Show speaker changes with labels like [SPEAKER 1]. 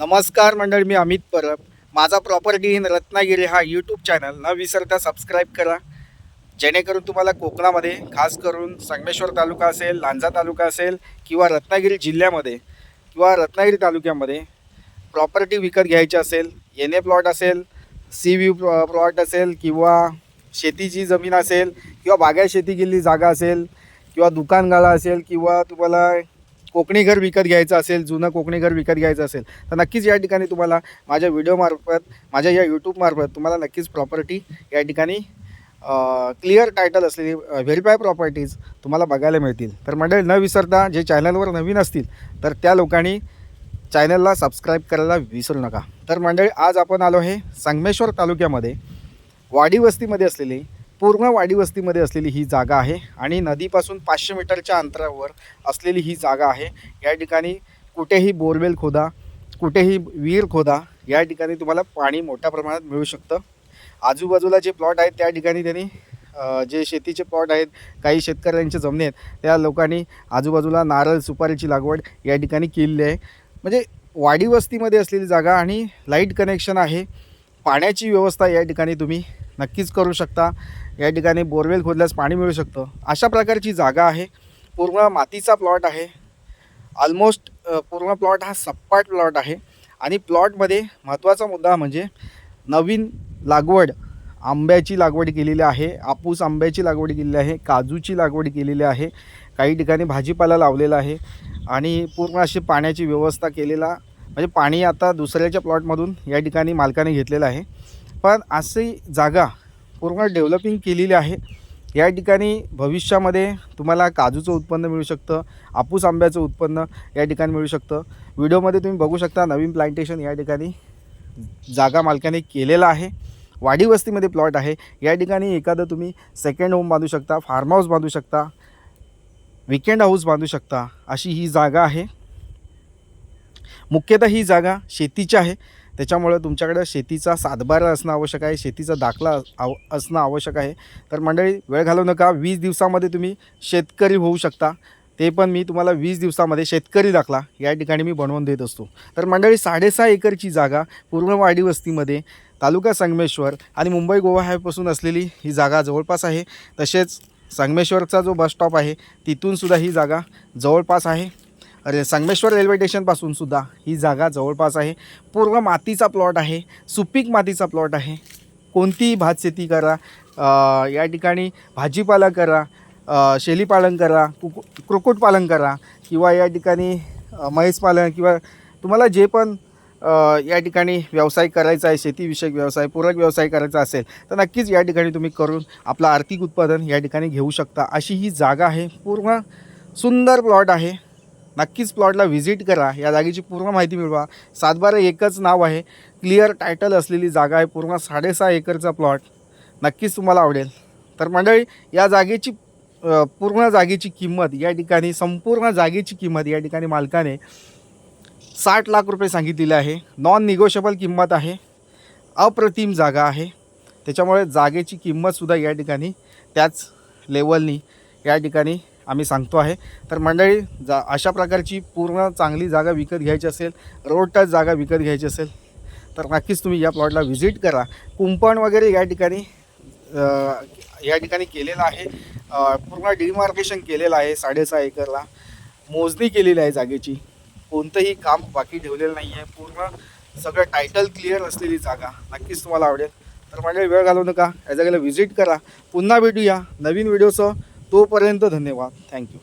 [SPEAKER 1] नमस्कार मंडळ मी अमित परब. माझा प्रॉपर्टी इन रत्नागिरी हा यूट्यूब चॅनल न विसरता सबस्क्राईब करा. जेणेकरून तुम्हाला कोकणामध्ये खास करून संगमेश्वर तालुका असेल लांजा तालुका असेल किंवा रत्नागिरी जिल्ह्यामध्ये किंवा रत्नागिरी तालुक्यामध्ये प्रॉपर्टी विकत घ्यायची असेल एन ए प्लॉट असेल सी व्ह्यू प्लॉट असेल किंवा शेतीची जमीन असेल किंवा बागायत शेती केलेली जागा असेल किंवा दुकान गाळा असेल किंवा तुम्हाला कोकणी घर विकत घ्यायचं असेल जुनं कोकणी घर विकत घ्यायचं असेल तर नक्कीच या ठिकाणी तुम्हाला माझ्या व्हिडिओमार्फत माझ्या या यूट्यूबमार्फत तुम्हाला नक्कीच प्रॉपर्टी या ठिकाणी क्लिअर टायटल असलेली व्हेरीफाय प्रॉपर्टीज तुम्हाला बघायला मिळतील. तर मंडळी न विसरता जे चॅनलवर नवीन असतील तर त्या लोकांनी चॅनलला सबस्क्राईब करायला विसरू नका. तर मंडळी आज आपण आलो आहे संगमेश्वर तालुक्यामध्ये वाडी वस्तीमध्ये असलेली पूर्ण वाडी वस्तीमध्ये असलेली ही जागा आहे आणि नदीपासून पाचशे मीटरच्या अंतरावर असलेली ही जागा आहे. या ठिकाणी कुठेही बोरवेल खोदा कुठेही विहीर खोदा या ठिकाणी तुम्हाला पाणी मोठ्या प्रमाणात मिळू शकतं. आजूबाजूला जे प्लॉट आहेत त्या ठिकाणी त्यांनी जे शेतीचे प्लॉट आहेत काही शेतकऱ्यांच्या जमिनी आहेत त्या लोकांनी आजूबाजूला नारळ सुपारीची लागवड या ठिकाणी केलेली आहे. म्हणजे वाडी वस्तीमध्ये असलेली जागा आणि लाइट कनेक्शन आहे. पाण्याची व्यवस्था या ठिकाणी तुम्ही नक्कीच करू शकता. या ठिकाणी बोरवेल खोदल्यास पाणी मिळू शकतं. अशा प्रकारची जागा आहे. पूर्ण मातीचा प्लॉट आहे. ऑलमोस्ट पूर्ण प्लॉट हा सपाट प्लॉट आहे. आणि प्लॉटमध्ये महत्त्वाचा मुद्दा म्हणजे नवीन लागवड आंब्याची लागवड केलेली आहे. आपूस आंब्याची लागवड केलेली आहे. काजूची लागवड केलेली आहे. काही ठिकाणी भाजीपाला लावलेला आहे. आणि पूर्ण अशी पाण्याची व्यवस्था केलेला म्हणजे पाणी आता दुसऱ्याच्या प्लॉटमधून या ठिकाणी मालकाने घेतलेलं आहे. पण अशी जागा पूर्ण डेव्हलपिंग केलेली आहे. या ठिकाणी भविष्यामध्ये तुम्हाला काजूचं उत्पन्न मिळू शकतं आपूस आंब्याचं उत्पन्न या ठिकाणी मिळू शकतं. व्हिडिओमध्ये तुम्ही बघू शकता नवीन प्लांटेशन या ठिकाणी जागा मालकाने केलेलं आहे. वाडी वस्तीमध्ये प्लॉट आहे. या ठिकाणी एखादं तुम्ही सेकंड होम बांधू शकता फार्म हाऊस बांधू शकता विकेंड हाऊस बांधू शकता. अशी ही जागा आहे. मुख्यतः ही जागा शेतीची आहे. त्याच्यामुळं तुमच्याकडं शेतीचा सातबारा असणं आवश्यक आहे शेतीचा दाखला आव असणं आवश्यक आहे. तर मंडळी वेळ घालवू नका. वीस दिवसामध्ये तुम्ही शेतकरी होऊ शकता. ते पण मी तुम्हाला वीस दिवसामध्ये शेतकरी दाखला. या ठिकाणी मी बनवून देत असतो. तर मंडळी साडेसहा एकरची जागा पूर्णवाडी वस्तीमध्ये तालुका संगमेश्वर आणि मुंबई गोवा हायपासून असलेली ही जागा जवळपास आहे. तसेच संगमेश्वरचा जो बस स्टॉप आहे तिथूनसुद्धा ही जागा जवळपास आहे. अरे संगमेश्वर रेल्वे स्टेशनपासून सुद्धा ही जागा जवळपास आहे. पूर्ण मातीचा प्लॉट आहे. सुपीक मातीचा प्लॉट आहे. कोणतीही भात शेती करा या ठिकाणी भाजीपाला करा. शेलीपालन शेळीपालन करा. कुकु कुक्कुटपालन करा. किंवा या ठिकाणी म्हैसपालन किंवा तुम्हाला जे पण या ठिकाणी व्यवसाय करायचा आहे शेतीविषयक व्यवसाय पूरक व्यवसाय करायचा असेल तर नक्कीच या ठिकाणी तुम्ही करून आपलं आर्थिक उत्पादन या ठिकाणी घेऊ शकता. अशी ही जागा आहे. पूर्ण सुंदर प्लॉट आहे. नक्कीच प्लॉटला व्हिजिट करा. या जागेची पूर्ण माहिती मिळवा. सातबारा एकच नाव आहे. क्लिअर टायटल असलेली जागा आहे. पूर्ण साडेसहा एकरचा प्लॉट नक्कीच तुम्हाला आवडेल. तर मंडळी या जागेची पूर्ण जागेची किंमत या ठिकाणी संपूर्ण जागेची किंमत या ठिकाणी मालकाने साठ लाख रुपये सांगितलेली आहे. नॉन निगोशिएबल किंमत आहे. अप्रतिम जागा आहे. त्याच्यामुळे जागेची किंमतसुद्धा या ठिकाणी त्याच लेवलनी या ठिकाणी आम्ही सांगतो आहे. तर मंडळी जा अशा प्रकारची पूर्ण चांगली जागा विकत घ्यायची असेल रोड टच जागा विकत घ्यायची असेल तर नक्कीच तुम्ही या प्लॉटला व्हिजिट करा. कुंपण वगैरे या ठिकाणी या ठिकाणी केलेलं आहे. पूर्ण डिमार्केशन केलेलं आहे साडेसहा एकरला. मोजणी केलेली आहे जागेची. कोणतंही काम बाकी ठेवलेलं नाही आहे पूर्ण सगळं टायटल क्लिअर असलेली जागा नक्कीच तुम्हाला आवडेल. तर म्हणजे वेळ घालवू नका. या जागेला व्हिजिट करा. पुन्हा भेटूया. नवीन व्हिडिओसह तोपर्यंत धन्यवाद. थँक्यू